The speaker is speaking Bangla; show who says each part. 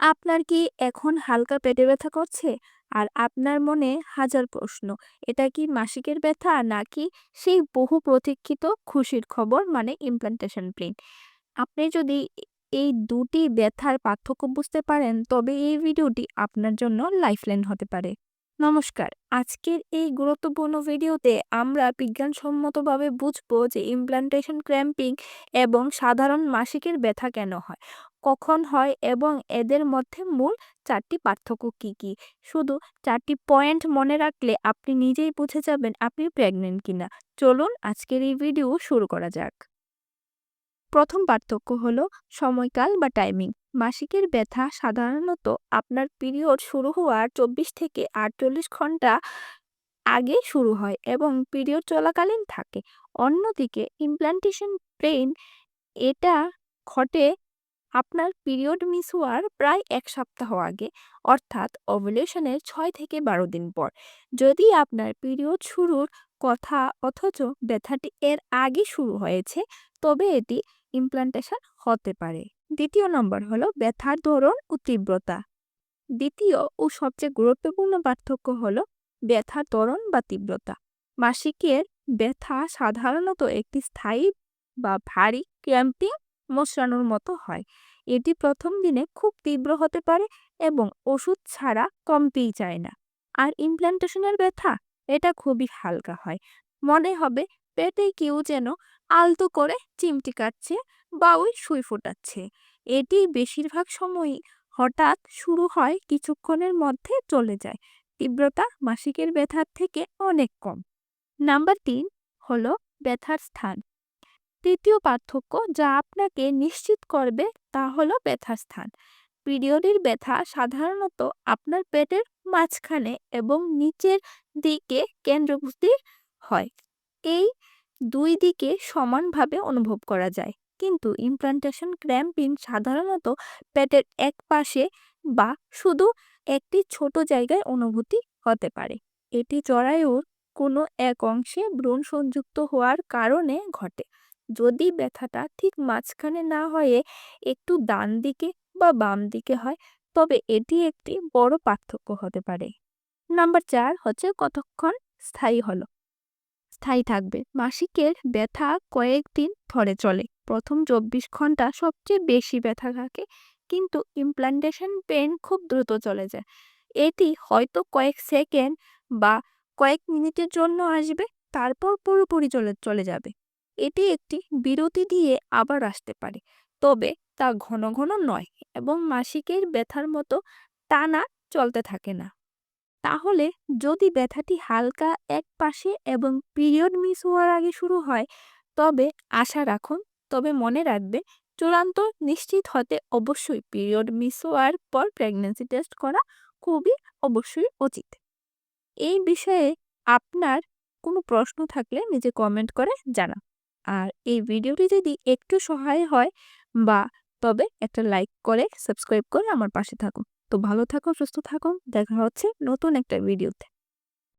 Speaker 1: আপনার কি এখন হালকা পেটে ব্যথা করছে? আর আপনার মনে হাজার প্রশ্ন, এটা কি মাসিকের ব্যথা নাকি সেই বহু প্রতীক্ষিত খুশির খবর মানে ইমপ্ল্যান্টেশন পেইন? আপনি যদি এই দুটি ব্যথার পার্থক্য বুঝতে পারেন তবে এই ভিডিওটি আপনার জন্য লাইফলাইন হতে পারে। নমস্কার, আজকের এই গুরুত্বপূর্ণ ভিডিওতে আমরা বিজ্ঞানসম্মতভাবে বুঝব যে ইমপ্ল্যান্টেশন ক্র্যাম্পিং এবং সাধারণ মাসিকের ব্যথা কেন হয়, কখন হয় এবং এদের মধ্যে মূল চারটি পার্থক্য কী কী। শুধু চারটি পয়েন্ট মনে রাখলে আপনি নিজেই বুঝে যাবেন আপনি প্রেগনেন্ট কিনা। চলুন আজকের এই ভিডিও শুরু করা যাক। প্রথম পার্থক্য হলো সময়কাল বা টাইমিং। মাসিকের ব্যথা সাধারণত আপনার পিরিয়ড শুরু হওয়ার চব্বিশ থেকে আটচল্লিশ ঘণ্টা আগে শুরু হয় এবং পিরিয়ড চলাকালীন থাকে। অন্যদিকে ইমপ্ল্যান্টেশন পেইন এটা ঘটে আপনার পিরিয়ড মিস হওয়ার প্রায় এক সপ্তাহ আগে, অর্থাৎ ওভুলেশনের ছয় থেকে বারো দিন পর। যদি আপনার পিরিয়ড শুরুর কথা অথচ ব্যথাটি এর আগে শুরু হয়েছে, তবে এটি ইমপ্লান্টেশন হতে পারে। দ্বিতীয় নম্বর হলো ব্যথার ধরন ও তীব্রতা। দ্বিতীয় ও সবচেয়ে গুরুত্বপূর্ণ পার্থক্য হলো ব্যথার ধরন বা তীব্রতা। মাসিকের ব্যথা সাধারণত একটি স্থায়ী বা ভারী ক্র্যাম্পিং মোচড়ানোর মতো হয়। এটি প্রথম দিনে খুব তীব্র হতে পারে এবং ওষুধ ছাড়া কমতেই চায় না। আর ইমপ্ল্যান্টেশনের ব্যথা, এটা খুবই হালকা হয়। মনে হবে পেটে কেউ যেন আলতো করে চিমটি কাটছে বা ওই সুই ফোটাচ্ছে। এটি বেশিরভাগ সময়ই হঠাৎ শুরু হয় কিছুক্ষণের মধ্যে চলে যায়। তীব্রতা মাসিকের ব্যথার থেকে অনেক কম। নাম্বার তিন হলো ব্যথার স্থান। তৃতীয় পার্থক্য যা আপনাকে নিশ্চিত করবে তা হলো ব্যথার স্থান। পিরিয়ডের ব্যথা সাধারণত আপনার পেটের মাঝখানে এবং নিচের দিকে কেন্দ্রবর্তী হয়। এই দুই দিকে সমানভাবে অনুভব করা যায়। কিন্তু ইমপ্ল্যান্টেশন ক্র্যাম্পিং সাধারণত পেটের এক পাশে বা শুধু একটি ছোট জায়গায় অনুভূতি হতে পারে। এটি জরায়ুর কোনো এক অংশে ভ্রূণ সংযুক্ত হওয়ার কারণে ঘটে। যদি ব্যথাটা ঠিক মাঝখানে না হয়ে একটু ডান দিকে বা বাম দিকে হয়, তবে এটি একটি বড় পার্থক্য হতে পারে। নাম্বার চার হচ্ছে কতক্ষণ স্থায়ী হলো স্থায়ী থাকবে। মাসিকের ব্যথা কয়েকদিন ধরে চলে। প্রথম চব্বিশ ঘণ্টা সবচেয়ে বেশি ব্যথা থাকে, কিন্তু ইমপ্ল্যান্টেশন পেন খুব দ্রুত চলে যায়। এটি হয়তো কয়েক সেকেন্ড বা কয়েক মিনিটের জন্য আসবে, তারপর পুরোপুরি চলে চলে যাবে। এটি একটি বিরতি দিয়ে আবার আসতে পারে তবে তা ঘন ঘন নয় এবং মাসিকের ব্যথার মতো টানা চলতে থাকে না। তাহলে যদি ব্যথাটি হালকা এক পাশে এবং পিরিয়ড মিস হওয়ার আগে শুরু হয়, তবে আশা রাখুন, তবে মনে রাখবে, চূড়ান্ত নিশ্চিত হতে অবশ্যই পিরিয়ড মিস হওয়ার পর প্রেগনেন্সি টেস্ট করা খুবই অবশ্যই উচিত। এই বিষয়ে আপনার কোনো প্রশ্ন থাকলে নিজে কমেন্ট করে জানান। আর এই ভিডিওটি যদি একটু সহায় হয় বা তবে একটা লাইক করে, সাবস্ক্রাইব করে আমার পাশে থাকুন। তো ভালো থাকুন, সুস্থ থাকুন, দেখা হচ্ছে নতুন একটা ভিডিওতে